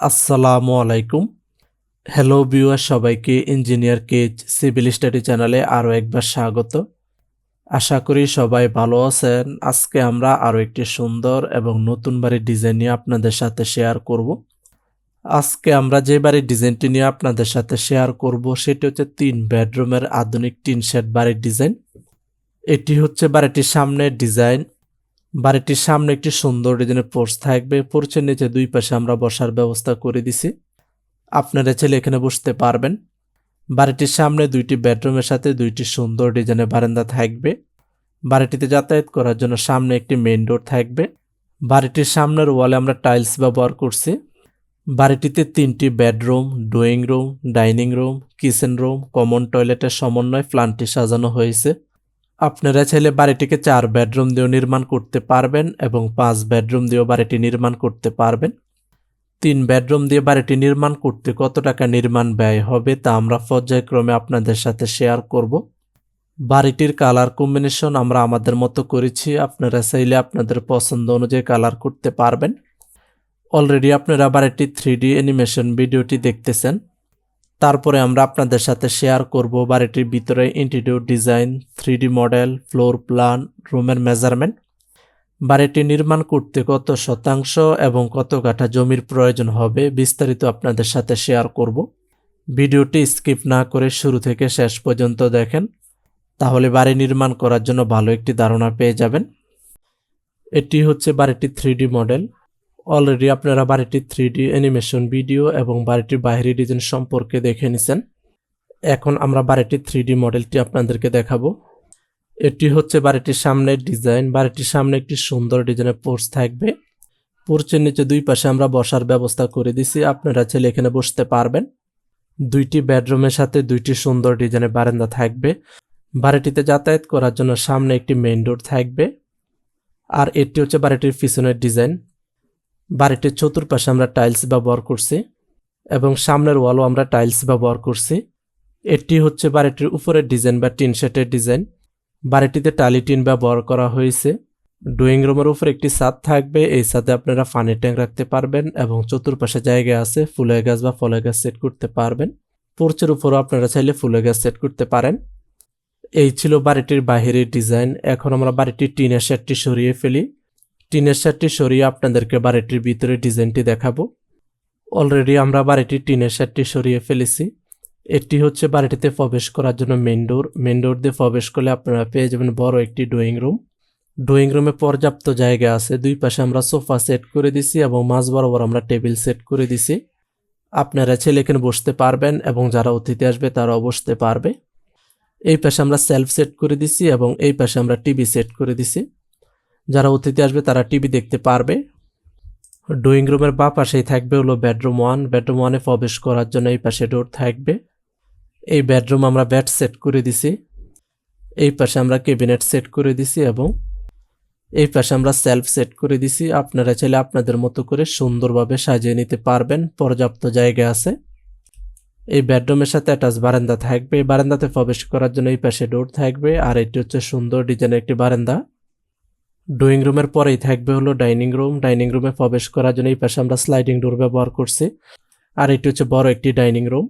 আসসালামু আলাইকুম। Hello viewer সবাইকে ইঞ্জিনিয়ার কেজ সিভিল স্টাডি চ্যানেলে আরও একবার স্বাগত। আশা করি সবাই ভালো আছেন। আজকে আমরা আরও একটি সুন্দর এবং নতুন বাড়ির ডিজাইন নিয়ে আপনাদের সাথে শেয়ার করব। আজকে আমরা যে বাড়ির ডিজাইনটি নিয়ে আপনাদের সাথে শেয়ার করব, সেটি হচ্ছে তিন বেডরুমের আধুনিক টিন শেড বাড়ির ডিজাইন এটি হচ্ছে বাড়িটির সামনের ডিজাইন বাড়িটির সামনে একটি সুন্দর ডিজাইনের পোর্চ থাকবে। পোর্চের নিচে দুই পাশে আমরা বসার ব্যবস্থা করে দিছি। আপনারা ছেলে এখানে বসতে পারবেন। বাড়িটির সামনে দুইটি বেডরুমের সাথে দুইটি সুন্দর ডিজাইনের বারান্দা থাকবে। বাড়িটিতে যাতায়াত করার জন্য সামনে একটি মেইন ডোর থাকবে। বাড়িটির সামনের ওয়ালে আমরা টাইলস ব্যবহার করছি। বাড়িটিতে তিনটি bedroom, drawing room, dining room, kitchen room, common টয়লেটের সমন্বয় প্ল্যানটি সাজানো হয়েছে। আপনারা চাইলে বাড়িটিকে চার বেডরুম দিয়েও নির্মাণ করতে পারবেন এবং পাঁচ বেডরুম দিয়েও বাড়িটি নির্মাণ করতে পারবেন। তিন বেডরুম দিয়ে বাড়িটি নির্মাণ করতে কত টাকা নির্মাণ ব্যয় হবে তা আমরা পর্যায়ক্রমে আপনাদের সাথে শেয়ার করব। বাড়িটির কালার কম্বিনেশন আমরা আমাদের মতো করেছি, আপনারা চাইলে আপনাদের পছন্দ অনুযায়ী কালার করতে পারবেন। অলরেডি আপনারা বাড়িটি থ্রি ডি অ্যানিমেশন ভিডিওটি দেখতেছেন। তারপরে আমরা আপনাদের সাথে শেয়ার করব বাড়িটির ভিতরে interior design three model floor plan রুমের মেজারমেন্ট বাড়িটি নির্মাণ করতে কত শতাংশ এবং কত কাঠা জমির প্রয়োজন হবে বিস্তারিত আপনাদের সাথে শেয়ার করব। ভিডিওটি স্কিপ না করে শুরু থেকে শেষ পর্যন্ত দেখেন, তাহলে বাড়ি নির্মাণ করার জন্য ভালো একটি ধারণা পেয়ে যাবেন। এটি হচ্ছে বাড়িটির থ্রি মডেল অলরেডি আপনারা বাড়িটির থ্রি ডি অ্যানিমেশন ভিডিও এবং বাড়িটির বাইরের ডিজাইন সম্পর্কে দেখে নিছেন। এখন আমরা বাড়িটির থ্রি ডি মডেলটি আপনাদেরকে দেখাবো। এটি হচ্ছে বাড়িটির সামনের ডিজাইন বাড়িটির সামনে একটি সুন্দর ডিজাইনের পোর্চ থাকবে। পোর্চের নিচে দুই পাশে আমরা বসার ব্যবস্থা করে দিছি। আপনারা ছেলে এখানে বসতে পারবেন। দুইটি বেডরুমের সাথে দুইটি সুন্দর ডিজাইনের বারান্দা থাকবে। বাড়িটিতে যাতায়াত করার জন্য সামনে একটি মেইন ডোর থাকবে। আর এটি হচ্ছে বাড়িটির পিছনের ডিজাইন বাড়িটির চতুর্পাশে আমরা টাইলস ব্যবহার করছি এবং সামনের ওয়ালও আমরা টাইলস ব্যবহার করছি। এটি হচ্ছে বাড়িটির উপরের ডিজাইন বা টিন শেটের ডিজাইন। বাড়িটিতে টালি টিন ব্যবহার করা হয়েছে। ড্রয়িং রুমের উপর একটি ছাদ থাকবে। এই ছাদে আপনারা পানি ট্যাঙ্ক রাখতে পারবেন এবং চতুর্পাশে জায়গা আছে, ফুলের গাছ বা ফলের গাছ সেট করতে পারবেন। পোর্চের উপরও আপনারা চাইলে ফুলের গাছ সেট করতে পারেন। এই ছিল বাড়িটির বাহিরের ডিজাইন। এখন আমরা বাড়িটির টিনের শেডটি সরিয়ে ফেলি। টিনের শার্টটি সরিয়ে আপনাদেরকে বাড়িটির ভিতরে ডিজাইনটি দেখাবো। অলরেডি আমরা বাড়িটির টিনের শার্টটি সরিয়ে ফেলেছি। এটি হচ্ছে বাড়িটিতে প্রবেশ করার জন্য মেন ডোর মেন ডোর দিয়ে প্রবেশ করলে আপনারা পেয়ে যাবেন বড় একটি ড্রয়িং রুম ড্রয়িং রুমে পর্যাপ্ত জায়গা আছে। দুই পাশে আমরা সোফা সেট করে দিছি এবং মাঝ বরাবর আমরা টেবিল সেট করে দিছি। আপনারা ছেলে এখানে বসতে পারবেন এবং যারা অতিথি আসবে তারাও বসতে পারবে। এই পাশে আমরা সেলফ সেট করে দিছি এবং এই পাশে আমরা টিভি সেট করে দিছি। যারা অতিথি আসবে, তারা টিভি দেখতে পারবে। ড্রয়িং রুমের বা পাশেই থাকবে হলো বেডরুম ওয়ান। বেডরুম ওয়ানে প্রবেশ করার জন্য এই পাশে ডোর থাকবে। এই বেডরুম আমরা বেড সেট করে দিছি। এই পাশে আমরা ক্যাবিনেট সেট করে দিছি এবং এই পাশে আমরা সেলফ সেট করে দিছি। আপনারা চাইলে আপনাদের মতো করে সুন্দরভাবে সাজিয়ে নিতে পারবেন। পর্যাপ্ত জায়গা আছে। এই বেডরুমের সাথে অ্যাটাচ বারান্দা থাকবে। এই বারান্দাতে প্রবেশ করার জন্য এই পাশে ডোর থাকবে। আর এটি হচ্ছে সুন্দর ডিজাইনের একটি বারান্দা। ড্রয়িং রুমের পরেই থাকবে হলো ডাইনিং রুম ডাইনিং রুমে প্রবেশ করার জন্য এই পাশে আমরা স্লাইডিং ডোর ব্যবহার করছি। আর এটি হচ্ছে বড় একটি ডাইনিং রুম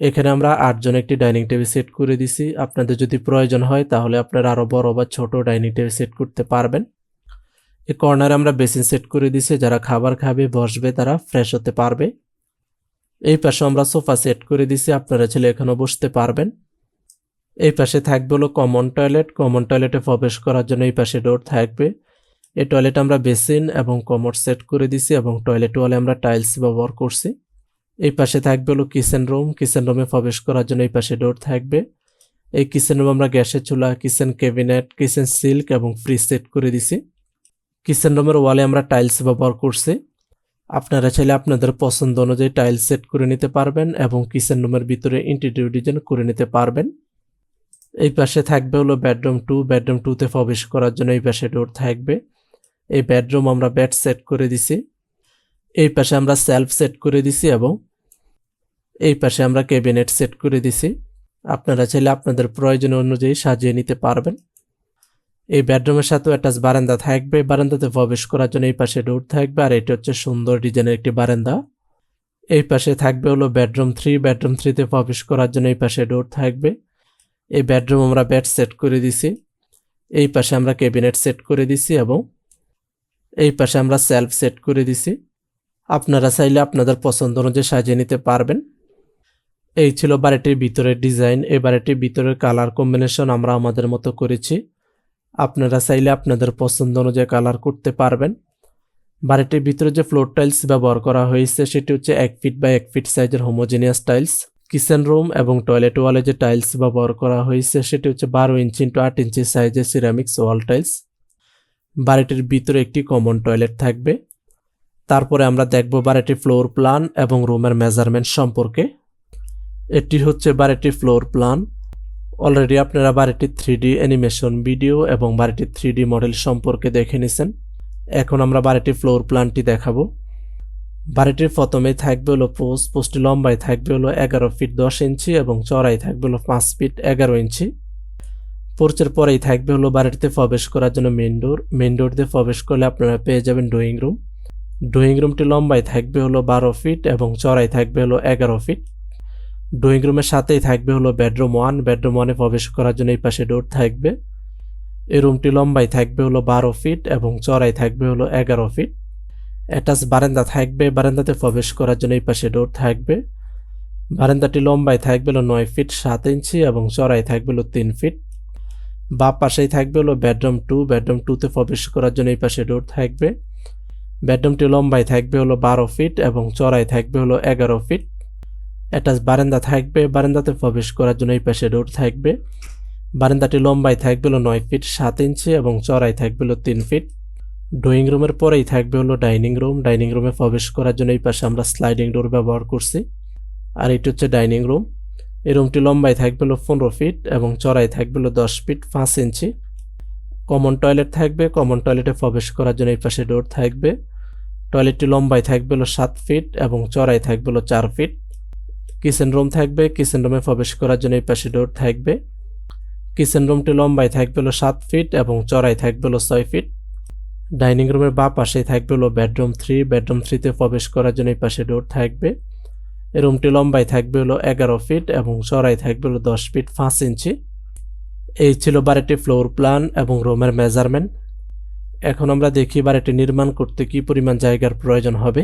এখানে আমরা আটজন একটি ডাইনিং টেবিল সেট করে দিছি। আপনাদের যদি প্রয়োজন হয় তাহলে আপনারা আরও বড় বা ছোট ডাইনিং টেবিল সেট করতে পারবেন। এই কর্নারে আমরা বেসিন সেট করে দিছি। যারা খাবার খাবে, বসবে, তারা ফ্রেশ হতে পারবে। এই পাশে আমরা সোফা সেট করে দিছি। আপনারা ছেলে এখানেও বসতে পারবেন। এই পাশে থাকবে হলো কমন টয়লেট কমন টয়লেটে প্রবেশ করার জন্য এই পাশে ডোর থাকবে। এই টয়লেট আমরা বেসিন এবং কমোড সেট করে দিছি এবং টয়লেট ওয়ালে আমরা টাইলস ব্যবহার করছি। এই পাশে থাকবে হলো কিচেন রুম কিচেন রুমে প্রবেশ করার জন্য এই পাশে ডোর থাকবে। এই কিচেন রুম আমরা গ্যাসের চুলা কিচেন ক্যাবিনেট কিচেন সিল্ক এবং ফ্রিজ সেট করে দিছি। কিচেন রুমের ওয়ালে আমরা টাইলস ব্যবহার করছি। আপনারা চাইলে আপনাদের পছন্দ অনুযায়ী টাইলস সেট করে নিতে পারবেন এবং কিচেন রুমের ভিতরে ইন্টেরিয়র ডিজাইন করে নিতে পারবেন। এই পাশে থাকবে হলো বেডরুম টু। বেডরুম টুতে প্রবেশ করার জন্য এই পাশে ডোর থাকবে। এই বেডরুম আমরা বেড সেট করে দিছি। এই পাশে আমরা সেলফ সেট করে দিছি এবং এই পাশে আমরা ক্যাবিনেট সেট করে দিছি। আপনারা চাইলে আপনাদের প্রয়োজন অনুযায়ী সাজিয়ে নিতে পারবেন। এই বেডরুমের সাথেও অ্যাটাচ বারান্দা থাকবে। বারান্দাতে প্রবেশ করার জন্য এই পাশে ডোর থাকবে আর এটি হচ্ছে সুন্দর ডিজাইনের একটি বারান্দা। এই পাশে থাকবে হলো বেডরুম থ্রি। বেডরুম থ্রিতে প্রবেশ করার জন্য এই পাশে ডোর থাকবে। এই বেডরুম আমরা বেড সেট করে দিছি। এই পাশে আমরা ক্যাবিনেট সেট করে দিছি এবং এই পাশে আমরা সেলফ সেট করে দিছি। আপনারা চাইলে আপনাদের পছন্দ অনুযায়ী সাজিয়ে নিতে পারবেন। এই ছিল বাড়িটির ভিতরের ডিজাইন এই বাড়িটির ভিতরের কালার কম্বিনেশন আমরা আমাদের মতো করেছি। আপনারা চাইলে আপনাদের পছন্দ অনুযায়ী কালার করতে পারবেন। বাড়িটির ভিতরে যে ফ্লোর টাইলস ব্যবহার করা হয়েছে, সেটি হচ্ছে এক ফিট বাই এক ফিট সাইজের হোমোজেনিয়াস টাইলস কিচেন রুম এবং টয়লেট ওয়ালে যে টাইলস ব্যবহার করা হয়েছে, সেটি হচ্ছে বারো ইঞ্চি ইন্টু আট ইঞ্চি সাইজের সিরামিক্স ওয়াল টাইলস বাড়িটির ভিতরে একটি কমন টয়লেট থাকবে। তারপরে আমরা দেখব বাড়িটির ফ্লোর প্ল্যান এবং রুমের মেজারমেন্ট সম্পর্কে। এটি হচ্ছে বাড়িটির ফ্লোর প্ল্যান অলরেডি আপনারা বাড়িটির থ্রি ডি অ্যানিমেশন ভিডিও এবং বাড়িটির থ্রি ডি মডেল সম্পর্কে দেখে নিছেন। এখন আমরা বাড়িটির ফ্লোর প্ল্যানটি দেখাবো। বাড়িটির প্রথমেই থাকবে হলো পোস্ট, পোস্টটি লম্বায় থাকবে হলো এগারো ফিট দশ ইঞ্চি এবং চড়াই থাকবে হলো পাঁচ ফিট এগারো ইঞ্চি। পোর্চের পরেই থাকবে হলো বাড়িটিতে প্রবেশ করার জন্য মেন ডোর মেন ডোর দিয়ে প্রবেশ করলে আপনারা পেয়ে যাবেন ড্রয়িং রুম ড্রয়িং রুমটি লম্বায় থাকবে হলো বারো ফিট এবং চড়াই থাকবে হলো এগারো ফিট। ড্রয়িং রুমের সাথেই থাকবে হলো বেডরুম ওয়ান বেডরুম ওয়ানে প্রবেশ করার জন্য এই পাশে ডোর থাকবে। এই রুমটি লম্বায় থাকবে হলো বারো ফিট এবং চড়াই থাকবে হলো এগারো ফিট। অ্যাটাচ বারান্দা থাকবে। বারান্দাতে প্রবেশ করার জন্য এই পাশে ডোর থাকবে। বারান্দাটি লম্বায় থাকবে হলো নয় ফিট সাত ইঞ্চি এবং চড়াই থাকবে হলো তিন ফিট বা পাশেই থাকবে হলো বেডরুম টু বেডরুম টুতে প্রবেশ করার জন্য এই পাশে ডোর থাকবে। বেডরুমটি লম্বায় থাকবে হলো বারো ফিট এবং চড়াই থাকবে হলো এগারো ফিট অ্যাটাচ বারান্দা থাকবে। বারান্দাতে প্রবেশ করার জন্য এই পাশে ডোর থাকবে। বারান্দাটি লম্বায় থাকবে হলো নয় ফিট সাত ইঞ্চি এবং চড়াই থাকবে হলো তিন ফিট ড্রয়িং রুমের পরেই থাকবে হলো ডাইনিং রুম ডাইনিং রুমে প্রবেশ করার জন্য এই পাশে আমরা স্লাইডিং ডোর ব্যবহার করছি। আর এটি হচ্ছে ডাইনিং রুম এই রুমটি লম্বায় থাকবে হলো পনেরো ফিট এবং চড়াই থাকবে হলো দশ ফিট পাঁচ ইঞ্চি। কমন টয়লেট থাকবে। কমন টয়লেটে প্রবেশ করার জন্য এই পাশে ডোর থাকবে। টয়লেটটি লম্বায় থাকবে হলো সাত ফিট এবং চড়াই থাকবে হলো চার ফিট কিচেন রুম থাকবে। কিচেন রুমে প্রবেশ করার জন্য এই পাশে ডোর থাকবে। কিচেন রুমটি লম্বায় থাকবে হলো সাত ফিট এবং চড়াই থাকবে হলো ছয় ফিট ডাইনিং রুমের বা পাশে থাকবে হলো বেডরুম থ্রি। বেডরুম থ্রিতে প্রবেশ করার জন্য এই পাশে ডোর থাকবে। রুমটি লম্বায় থাকবে হলো এগারো ফিট এবং চড়াই থাকবে হলো দশ ফিট পাঁচ ইঞ্চি। এই ছিল বাড়িটি ফ্লোর প্ল্যান এবং রুমের মেজারমেন্ট। এখন আমরা দেখি বাড়িটি নির্মাণ করতে কি পরিমাণ জায়গার প্রয়োজন হবে।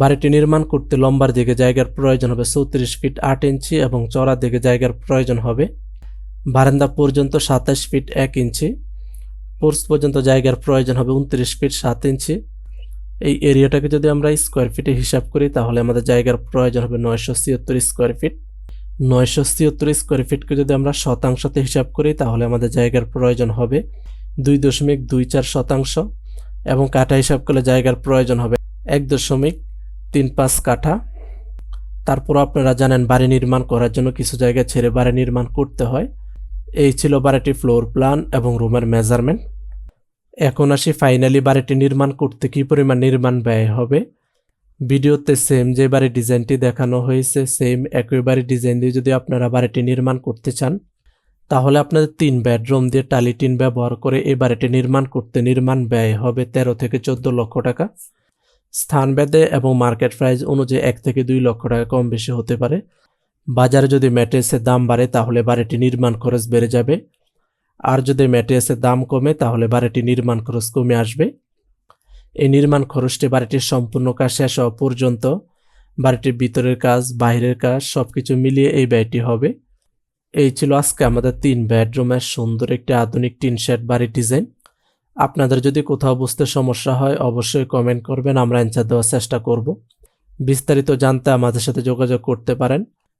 বাড়িটি নির্মাণ করতে লম্বার দিকে জায়গার প্রয়োজন হবে চৌত্রিশ ফিট আট ইঞ্চি এবং চড়ার দিকে জায়গার প্রয়োজন হবে। বারান্দা পর্যন্ত সাতাশ ফিট এক ইঞ্চি। পোর্স পর্যন্ত জায়গার প্রয়োজন হবে উনত্রিশ ফিট সাত ইঞ্চি। এই এরিয়াটাকে যদি আমরা স্কোয়ার ফিটে হিসাব করি, তাহলে আমাদের জায়গার প্রয়োজন হবে নয়শো ছিয়াত্তর স্কোয়ার ফিট। নয়শো ছিয়াত্তর স্কোয়ার ফিটকে যদি আমরা শতাংশতে হিসাব করি, তাহলে আমাদের জায়গার প্রয়োজন হবে দুই দশমিক দুই চার শতাংশ এবং কাঠা হিসাব করলে জায়গার প্রয়োজন হবে এক দশমিক তিন পাঁচ কাঠা। তারপর আপনারা জানেন বাড়ি নির্মাণ করার জন্য কিছু জায়গা ছেড়ে বাড়ি নির্মাণ করতে হয়। এই ছিল বাড়িটি ফ্লোর প্ল্যান এবং রুমের মেজারমেন্ট এখন আসি ফাইনালি বাড়িটি নির্মাণ করতে কি পরিমাণ নির্মাণ ব্যয় হবে? ভিডিওতে সেম যে বাড়ির ডিজাইনটি দেখানো হয়েছে সেম একই বাড়ির ডিজাইন দিয়ে যদি আপনারা বাড়িটি নির্মাণ করতে চান, তাহলে আপনাদের তিন বেডরুম দিয়ে টালি টিন ব্যবহার করে এই বাড়িটি নির্মাণ করতে নির্মাণ ব্যয় হবে তেরো থেকে চোদ্দ লক্ষ টাকা। স্থান ভেদে এবং মার্কেট প্রাইস অনুযায়ী এক থেকে দুই লক্ষ টাকা কম বেশি হতে পারে। বাজারে যদি ম্যাট্রেসের দাম বাড়ে, তাহলে বাড়িটি নির্মাণ খরচ বেড়ে যাবে। আর যদি ম্যাট্রেসের দাম কমে, তাহলে বাড়িটি নির্মাণ খরচ কমে আসবে। এই নির্মাণ খরচটি বাড়িটির সম্পূর্ণ কাজ শেষ হওয়া পর্যন্ত বাড়িটির ভিতরের কাজ, বাইরের কাজ সব কিছু মিলিয়ে এই ব্যয়টি হবে। এই ছিল আজকে আমাদের তিন বেডরুমের সুন্দর একটি আধুনিক টিন শেড বাড়ির ডিজাইন। আপনাদের যদি কোথাও বুঝতে সমস্যা হয়, অবশ্যই কমেন্ট করবেন, আমরা অ্যান্সার দেওয়ার চেষ্টা করব। বিস্তারিত জানতে আমাদের সাথে যোগাযোগ করতে পারেন।